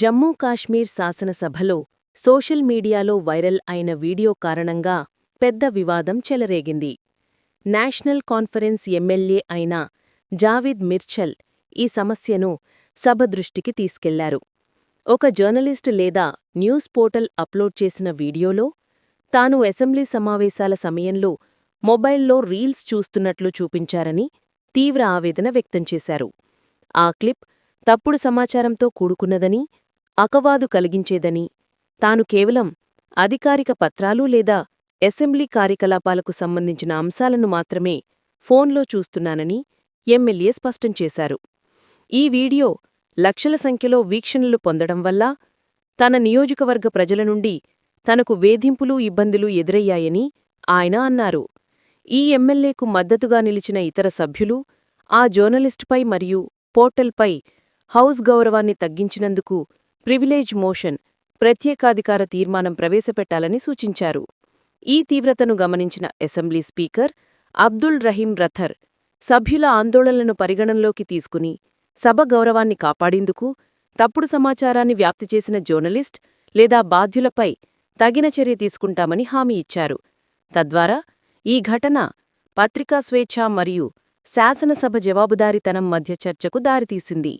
జమ్మూ కాశ్మీర్ శాసనసభలో సోషల్ మీడియాలో వైరల్ అయిన వీడియో కారణంగా పెద్ద వివాదం చెలరేగింది. నేషనల్ కాన్ఫరెన్స్ ఎమ్మెల్యే అయిన జావిద్ మిర్చల్ ఈ సమస్యను సభ దృష్టికి తీసుకెళ్ళారు. ఒక జర్నలిస్ట్ లేదా న్యూస్ పోర్టల్ అప్లోడ్ చేసిన వీడియోలో తాను అసెంబ్లీ సమావేశాల సమయంలో మొబైల్లో రీల్స్ చూస్తున్నట్లు చూపించారని తీవ్ర ఆవేదన వ్యక్తం చేశారు. ఆ క్లిప్ తప్పుడు సమాచారంతో కూడుకున్నదని అకవాదు కలిగించేదని తాను కేవలం అధికారిక పత్రాలు లేదా అసెంబ్లీ కార్యకలాపాలకు సంబంధించిన అంశాలను మాత్రమే ఫోన్లో చూస్తున్నానని ఎమ్మెల్యే స్పష్టం చేశారు. ఈ వీడియో లక్షల సంఖ్యలో వీక్షణలు పొందడం వల్ల తన నియోజకవర్గ ప్రజల నుండి తనకు వేధింపులు ఇబ్బందులు ఎదురయ్యాయని ఆయన అన్నారు. ఈ ఎమ్మెల్యేకు మద్దతుగా నిలిచిన ఇతర సభ్యులు ఆ జర్నలిస్టుపై మరియు పోర్టల్పై హౌస్ గౌరవాన్ని తగ్గించినందుకు ప్రివిలేజ్ మోషన్ ప్రత్యేకాధికార తీర్మానం ప్రవేశపెట్టాలని సూచించారు. ఈ తీవ్రతను గమనించిన అసెంబ్లీ స్పీకర్ అబ్దుల్ రహీం రథర్ సభ్యుల ఆందోళనలను పరిగణనలోకి తీసుకుని సభ గౌరవాన్ని కాపాడేందుకు తప్పుడు సమాచారాన్ని వ్యాప్తి చేసిన జర్నలిస్ట్ లేదా బాధ్యులపై తగిన చర్య తీసుకుంటామని హామీ ఇచ్చారు. తద్వారా ఈ ఘటన పత్రికా స్వేచ్ఛ మరియు శాసనసభ జవాబుదారీతనం మధ్య చర్చకు దారితీసింది.